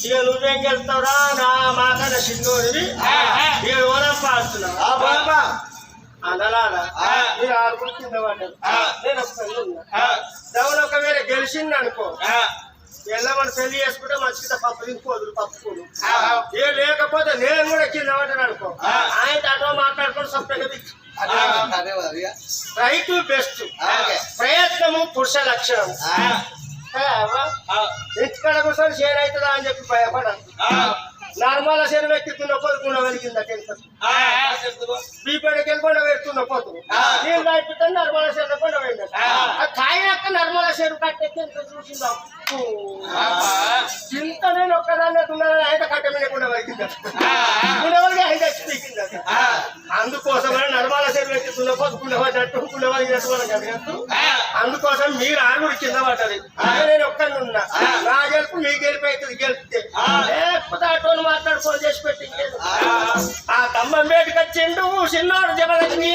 ఇక నువ్వేం గెలుస్తావురా నా మాకన్న చిన్నోడివి ఇక ఓనం పాడుతున్నావు ఆ బాబా అనలాగా ఆ. మీరు ఆరుగురు కింద పడ్డారు. నేను ఒకసారి ఒకవేళ గెలిచింది అనుకో ఎల్లమని పెళ్ళి చేసుకుంటే మంచిగా పప్పు తినిపోదు పప్పుకోదు ఏ లేకపోతే నేను కూడా కింద పడ్డాను అనుకో. ఆయన అటో మాట్లాడుకొని మరి రైతు బెస్ట్. ప్రయత్నము పురుష లక్షణం. ఎక్కడ కూర్చొని షేర్ అవుతుందా అని చెప్పి భయపడదు నార్మల్ షేర్ వ్యక్తిత్తున్న పొద్దుకున్న వెలిగిందా టెన్షన్ బీపీడికి వెళ్ళకుండా పెడుతున్న ఆ. నేను రాయిపోతే నర్మల షేర్ కొండ వెళ్ళి ఆ. కాయనక్క నర్మల ఎంత చూసిందా? చింత నేను ఒక్కదాన్ని ఉన్నానని ఆయన కట్ట మీద కూడా వరికిందా ఉండవలిగా ఆయన చచ్చిపోయింది అందుకోసమని నర్మల షేర్ వ్యక్తిత్తున్న పొద్దుకున్న పడ్డట్టు కుండ వాళ్ళకి అడగట్టు అందుకోసం మీరు ఆరుగురు కింద పడ్డది. నేను ఒక్కడిని ఉన్నా. నా గెలుపు మీ గెలుపు అవుతుంది గెలిపితే. లేకపోతే అటోని మాట్లాడు ఫోన్ చేసి పెట్టి ఇంకేం. ఆ తమ్మ మేటికి వచ్చిండు చిన్నోడు జబలక్ష్మి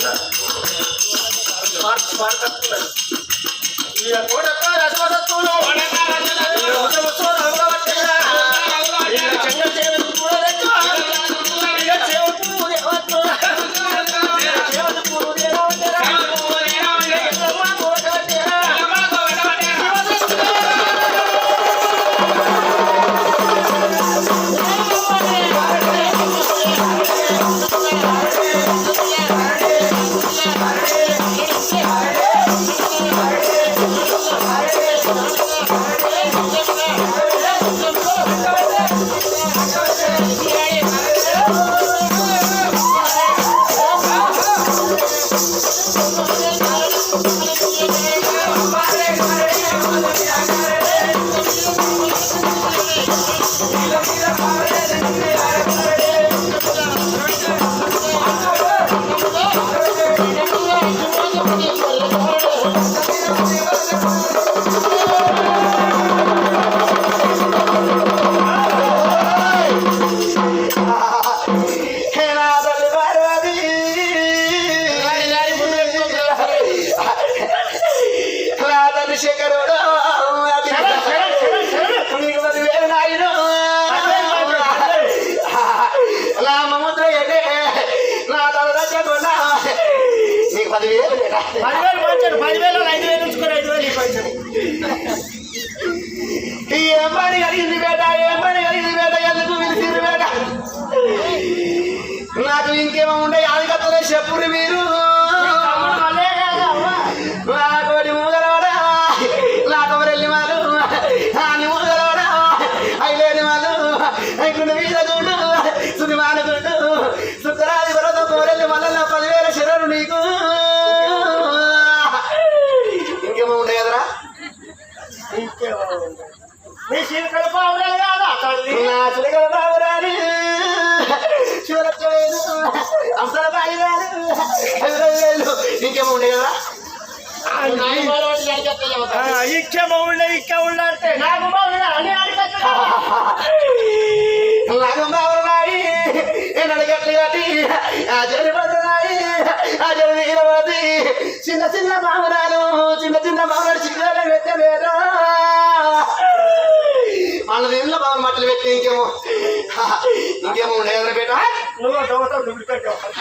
ఇక Thank you. ఇంకేమో ఉండే ఆదికత్తలే చెప్పురు మీరు చూడలేదు అంతల బాయిరాలు ఎదురయ్యేలు ఇంకేమో ఉండే కదా ఇచ్చ మౌళ్ళ ఇక్క ఉళ్ళ నాకు మౌళ్ళ అని అడిగట్టు నాకు ఆ జరి ఆ జరి నీరవది చిన్న చిన్న బాబురాలు చిన్న చిన్న బాబురాలు చిన్న పెట్టలేరా మన దీనిలో బాబు మట్టలు పెట్టి ఇంకేమో ఇంకేమో ఉండే కదా నువ్వు దొంగతో డూప్లికేట్ ఎవరు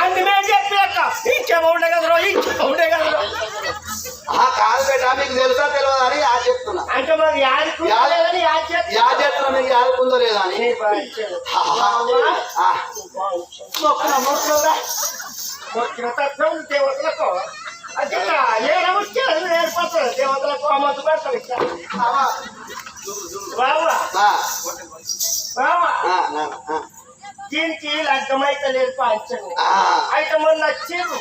అందు మేము చెప్పాక ఇంకే ఉండే కదరా ఇంకే ఉండే కదరా ఆ కాదు బేట మీకు తెలుసా తెలియదు అని యాద చెప్తున్నా అంటే మరి యాదకు లేదని యాద చేస్తా. యాద చెప్తున్నా మీకు యాదకుందో లేదా అని మొక్కున మొక్కులుగా. మొక్కిన తత్వం దేవతలకు అది ఏ వచ్చేది ఏర్పడుతుంది దేవతలకు అమ్మ పెడతారు దీనికి లగ్గమైతే లేదు పాంచండి అయితే మొన్న వచ్చిర్రు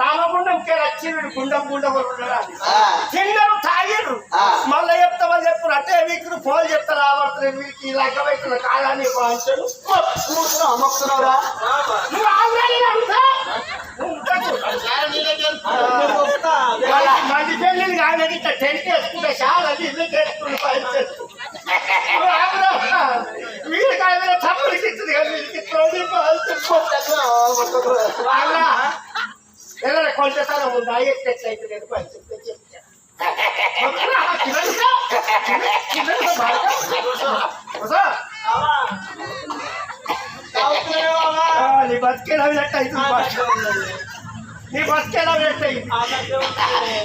రామగుండం వచ్చిర్రు గుండం గుండం. తిన్నారు తాగిర్రు. మళ్ళీ చెప్తా వాళ్ళు చెప్పారు అంటే మీకు ఫోన్ చెప్తా రాబడుతుంది మీకు ఈ లగ్గమైతే కాదని మొక్కుతున్నావురా నువ్వు ఆల్రెడీ మంది పెళ్ళిళ్ళు కానీ ఇట్లా టెంట్ వేసుకుంటే చాలా అది ఇల్లు చేసుకుని తమ్ముడికి ఇచ్చింది కానీ వీళ్ళకి కొంచెం ఉందా ఎట్లయితే నేను పరిస్థితి అయితే నీ బతికేలా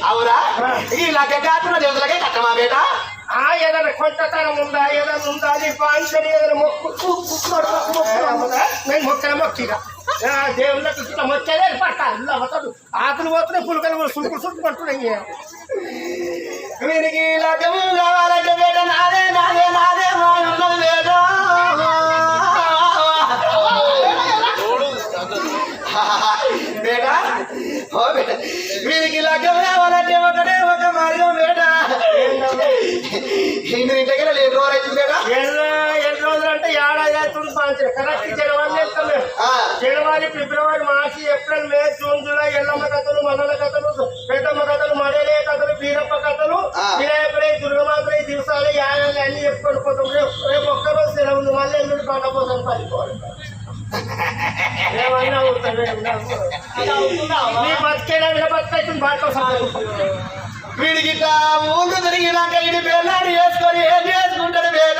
అవురా ఇలాగే కాకుండా దేవతలకే కట్టమా బేట ఆ ఏదైనా కొంటతనం ఉందా ఏదైనా ఉందా నీ పాంచని ఏదైనా మొక్కు నేను మొక్కల మొక్కిగా దేవుళ్ళకి ఇట్లా మొక్కేదే పట్టాలి ఇలా పోతాడు ఆకులు పోతున్నాయి పులుకలు కూడా సుడుకు పడుతున్నాయి వీరికి లగ్గము కావాలంటే బేట నాదే నాదే నాదే మా ఉన్నది జనవరి ఫిబ్రవరి మార్చి April May June July Yellamma కథలు మల్లల కథలు పెద్దమ్మ కథలు మడలే కథలు బీరప్ప కథలు. వినాయకుడి దుర్గమాతరి దివసాలు యాగాలు అన్ని చెప్పుకొని పోతాం. రేపు ఒక్కరోజు సెలవు ఉంది మళ్ళీ ఎల్లుండి పంట కోసం ఏమన్నా నీ బతికైతుంది బాట వీడికి ఊళ్ళు తిరిగినాక ఇది బెల్లాడి వేసుకొని ఏం చేసుకుంటాడు బేట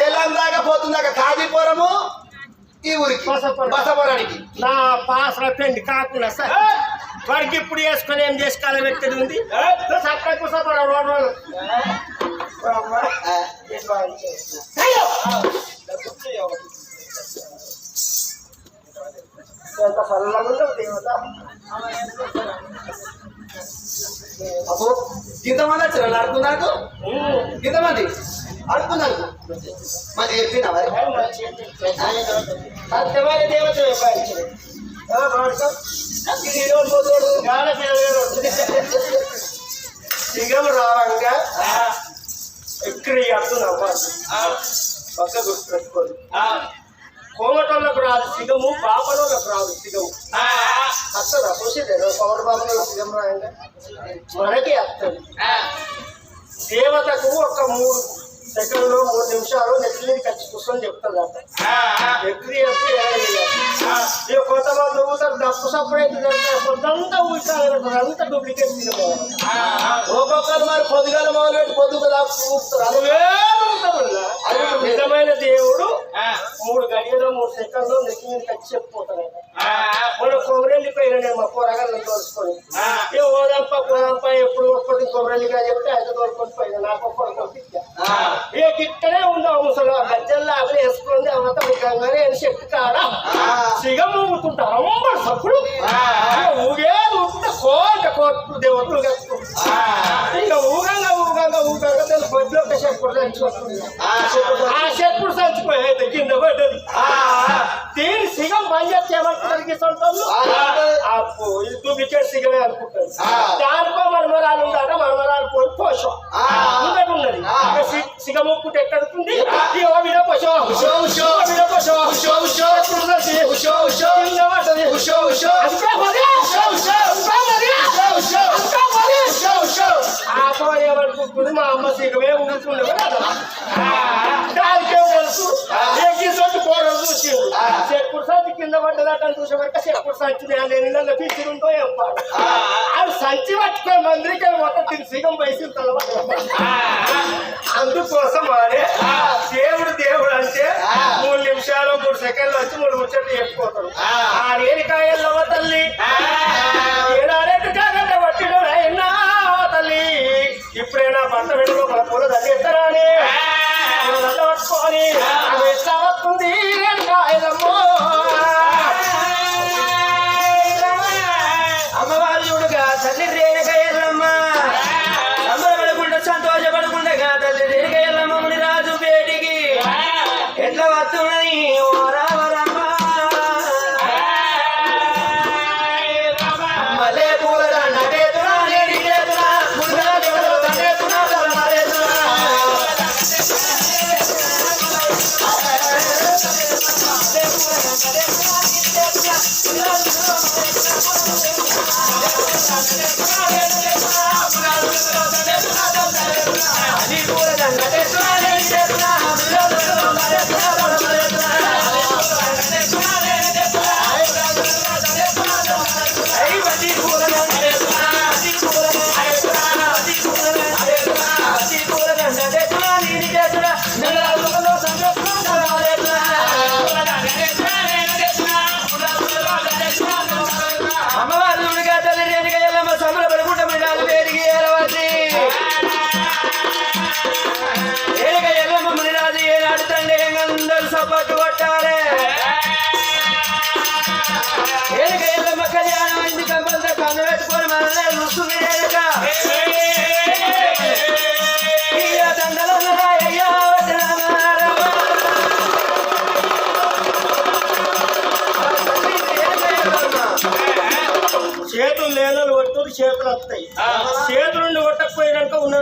తెలంగాణ. పోతుందాక కాజీపురము ఈ ఊరికి బసపురం. బసపురానికి నా పాసర పెండి కాకుండా సార్. వాడికి ఇప్పుడు వేసుకొని ఏం చేసుకోవాలి వ్యక్తి ఉంది? కుసపడ ఎంత దేవత అబ్బో ఇంతమంది వచ్చారు? అడుగుతున్నారు ఇంతమంది అడుగుతున్నారు మరి చెప్పినా సత్యమైన దేవత వ్యాపారించింది సిగం రావంగా ఎక్కడి అర్థం పక్క గుర్తుపెట్టుకోండి కోమటోళ్ళకు రాదు సిగము పాపలోళ్ళకు రాదు సిగము. వస్తుందా చూసేదే పవర్ బాబులో సిగం రాయంగా? మనకి వస్తుంది దేవతకు ఒక మూడు సెకండ్లు మూడు నిమిషాలు నెత్తి మీద ఖర్చు కూర్చొని చెప్తుందంట ఎక్కి ఎక్కి ఇక కొంతమంది ఊతారు డప్పు సప్పుడు అయితే జరుగుతారు కొంతంతా ఊసారు అంతా డూప్లికేట్ ఒక్కొక్కరు మరి పొద్దుగాల మొదలు పెట్టి పొద్దుగా ఊపుతారు. అది అది నిజమైన దేవుడు. మూడు గడియలు మూడు సెకండ్లు నెత్తి మీద ఖర్చు చెప్పిపోతాడు మన కొమరెల్లిపోయిన నేను మా కూరగాయలను తోలుసుకొని. ఏ ఓదంప కోదంప ఎప్పుడు ఒక్కటి కొమరెల్లిగా చెప్తే అయితే తోలుకొని పోయినా. నాకు ఒక్కటి కొట్టించా ఏ గిట్టనే ఉందో ముసలు? గజ్జల్లో అవి వేసుకుంది అవత ముఖంగానే చెట్టు కాడ సిగ ఊగుతుంటారు అమ్మ సప్పుడు. ఊగే ఊగుతుంటే కోట కోట్లు దేవతలు ఇక ఊగంగా ఊగంగా ఊగంగా తన బొడ్లో ఒక చెప్పుడు సంచుకుంటుంది ఆ చెప్పుడు సంచిపోయేది కింద పడ్డది. దీని సిగం పనిచేస్తే ఏమంటారు సొంతంలో అప్పు ఇది దుబ్బికే సిగమే అనుకుంటారు. దానికో మనమరాలు ఉందట మనమరాలు పోయి పోషం. ఉన్నది. ఇక సి- సిగం ఒప్పుకుంటే ఎక్కడుతుంది ఈ ఓ మీద పోషం ఉషో, ఉషో. ఓ మీద పోషం ఉషో, ఉషో. ఎప్పుడు సంచి? ఉషో, ఉషో. కింద పడ్డది. ఉషో, ఉషో. అంతా మరి. ఉషో, ఉషో. అంతా మరి. ఉషో, ఉషో. అంతా మరి. ఉషో, ఉషో. ఆ పోయి ఏమనుకుంటుంది మా అమ్మ సిగమే ఉండుతుండే కింద పడ్డదట చూసేవాక చెప్పుడు సంచి నేను నన్ను పిచ్చిరుందో ఏం అది సంచి పట్టుకొని మందిరికి మొత్తం తిని సిగం వయసు అందుకోసం వాడే దేవుడు దేవుడు అంటే మూడు నిమిషాలు మూడు సెకండ్లు వచ్చి మూడు ముచ్చట్లు చెప్పుకోతాడు. ఆ. రేణికాయల్లో తల్లి. అమ్మవారు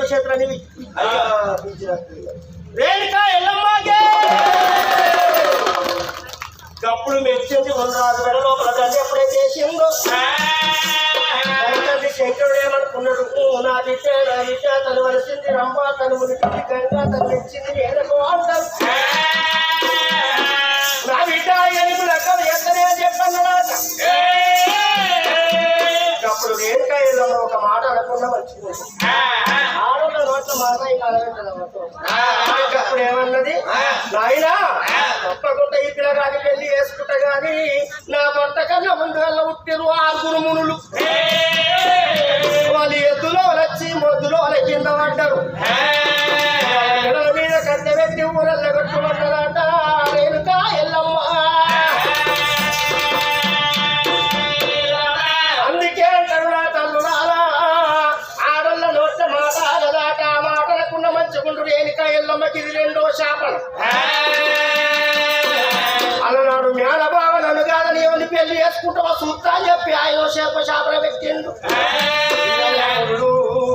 కొట్టకపోయినాక ఉన్న అప్పుడు మెచ్చింది ఉండరాదు వెడ లోపల తండ్రి ఎప్పుడే చేసిందో? తండ్రి శంకరుడు ఏమనుకున్నాడు? నాది తను వలసింది రంభ తను మునిపింది గంగా తను మెచ్చింది నేలకు అంటారు నా బిడ్డ ఎనుగు రకం ఎక్కడే చెప్పన్నాడు అప్పుడు రేణుకా ఎల్లమ్మ ఒక మాట అనకుండా వచ్చింది. ఆడోళ్ళ నోట్ల మాట అప్పుడు ఏమన్నది? నాయనా తప్పకుండా ఈ పిల్లగాని పెళ్ళి చేసుకుంటా గాని నా భర్త కన్నా ముందు వెళ్ళ పుట్టిరు ఆరుగురు మునులు. వాళ్ళు ఎద్దులో వచ్చి మొద్దులో వాళ్ళ కింద పడ్డారు. మీద కట్టె పెట్టి ఊరల్ల కొట్టుకుంటారట చేసుకుంటావో చూస్తా అని చెప్పి ఆయన శాప శాపన పెట్టిండు ముళ్ళు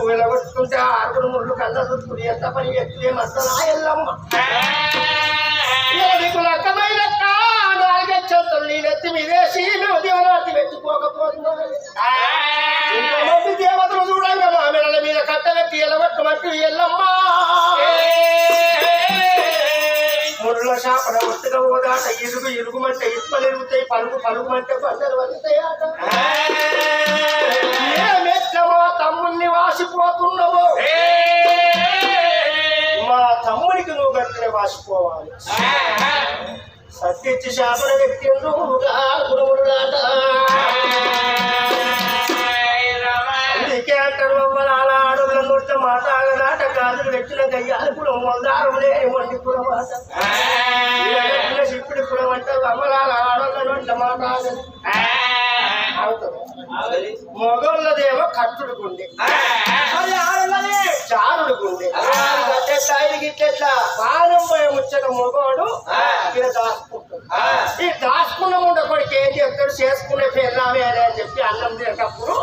వెలగొట్టుకుంటే ఆరుగురు ముళ్ళు కళ్ళ చుట్టూ ఎంత పని ఎల్లమ్మ. నీకు మీదేసి దేవరాతి దేవతలు చూడంగా మీద ఎల్లమ్మ! ముళ్ళ శాపన ఒత్తిగా పోదాట ఇరుగు ఇరుగుమంటే ఇప్పలు ఇరుగుతాయి పలుగు పలుగుమంటే పంటలు వస్తాయట ఏ మెట్ల మా వాసిపోతున్నావో మా తమ్ముడికి నువ్వు గట్టిన వాసిపోవాలి సత్యచ్చి శాపన వ్యక్తి గురువులాట అందుకే అంటారు మమ్మల్ని అలా నోట మాట ఆగదాట గాజులు పెట్టిన గయ్యాలు కూడా మొందారం లేని వండి కూడా ఇప్పుడు ఇప్పుడు అంటారు అమ్మలాల ఆడవాళ్ళ నోట మాట ఆగదు అవుతుంది. కట్టుడు గుండె. మరి చారుడు గుండె. గట్టెట్లా ఇది గిట్టెట్లా పానం పోయే ముచ్చట మొగోడు ఇలా దాచుకుంటాడు. ఈ దాచుకున్న ముండ కొడుకు ఏం చెప్తాడు చేసుకునే పెళ్ళామే అని చెప్పి అన్నం తినేటప్పుడు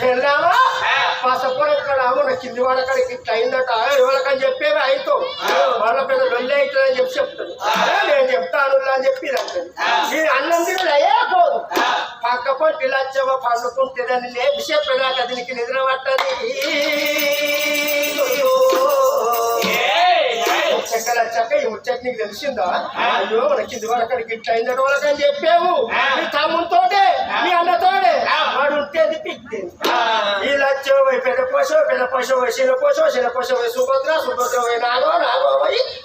పెళ్ళామా? పసపొడ కింది అవును కింది వాడక్కడికి ఇట్లా అయిందట ఎవరికని చెప్పేవి అయితో. వాళ్ళ పెద్ద లొల్లి అవుతుందని చెప్పి చెప్తాను నేను చెప్తాను అని చెప్పి మీరు అంటది అన్నం అయ్యే పోదు. పక్క పొట్టి లచ్చవ పండుకుంటుందని లేపి చెప్పేదాకా దీనికి నిద్ర పట్టది. చెక్కల చెక్క ఈ ముచ్చట నీకు తెలిసిందా? అయ్యో మన కింది వరకడికి ఇట్లా అయిందట వాళ్ళకని చెప్పావు? మీ తమ్ముతోటే మీ అన్నతోటే. వాడు ఉంటేది ఈ లచ్చో పోయి పెద్ద పోసో పెద్ద పోసో చిన్న పోసో చిన్న పోసో సుభద్ర సుభద్ర నాగో నాగో పోయి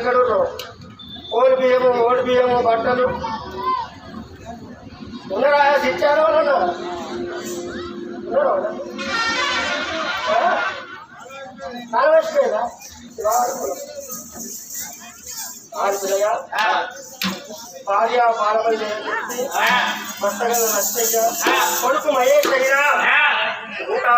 ఎక్కడుర్రు? ఓడి బియ్యము ఓడి బియ్యము బట్టలు. ఉన్నారా? ఇచ్చారు వాళ్ళు ఆడపిల్లగా భార్య నచ్చయ్య కొడుకు మహేష్ ఇంకా